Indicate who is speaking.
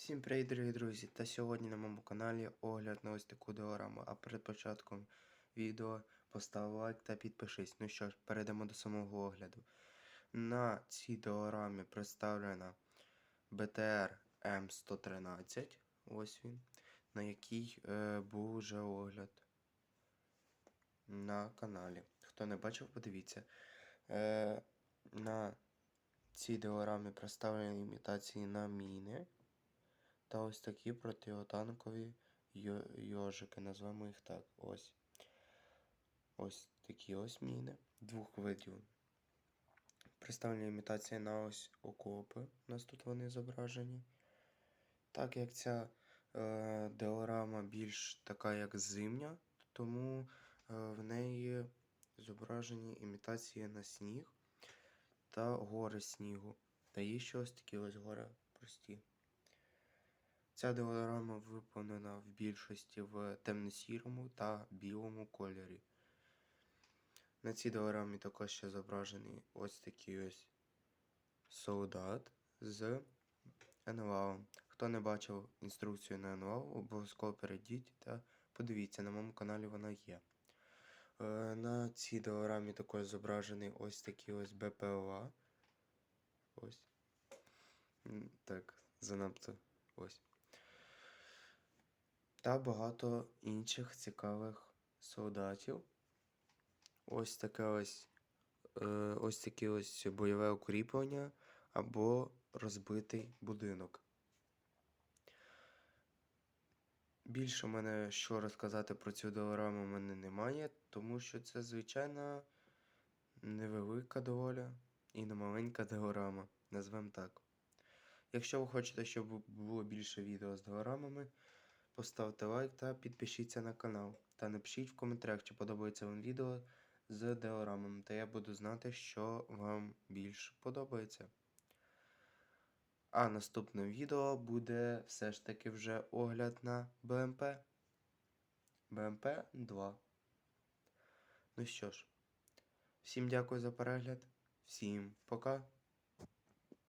Speaker 1: Всім привіт, дорогі друзі! Та сьогодні на моєму каналі огляд на ось таку діораму. А перед початком відео постав лайк та підпишись. Ну що ж, перейдемо до самого огляду. На цій діорамі представлена BTR M113. Ось він, на який е, був вже огляд на каналі. Хто не бачив, подивіться. Е, на цій діорамі представлені імітації на міни. Та ось такі протиотанкові йожики, назвемо їх так. Ось. Ось такі ось міни двох видів. Представлена імітація на ось окопи. У нас тут вони зображені. Так як ця е, диорама більш така як зимня, тому е, в неї зображені імітації на сніг та гори снігу. Та є ще ось такі ось гори прості. Ця діорама виконана в більшості в темно-сірому та білому кольорі. На цій діорамі також ще зображений ось такий ось солдат з НЛА. Хто не бачив інструкцію на НЛА, обов'язково перейдіть та подивіться, на моєму каналі вона є. Е, На цій діорамі також зображений ось такий ось БПЛА. Ось. Так, занадто ось та багато інших цікавих солдатів. Ось таке ось, е, ось таке ось бойове укріплення або розбитий будинок. Більше в мене що розказати про цю діораму в мене немає, тому що це звичайна невелика доволі і не маленька діорама, назвемо так. Якщо ви хочете, щоб було більше відео з діорамами, Поставте лайк та підпишіться на канал. Та напишіть в коментарях, чи подобається вам відео з діорамами, та я буду знати, що вам більш подобається. А наступне відео буде все ж таки вже огляд на БМП. БМП 2. Ну що ж, всім дякую за перегляд, всім пока.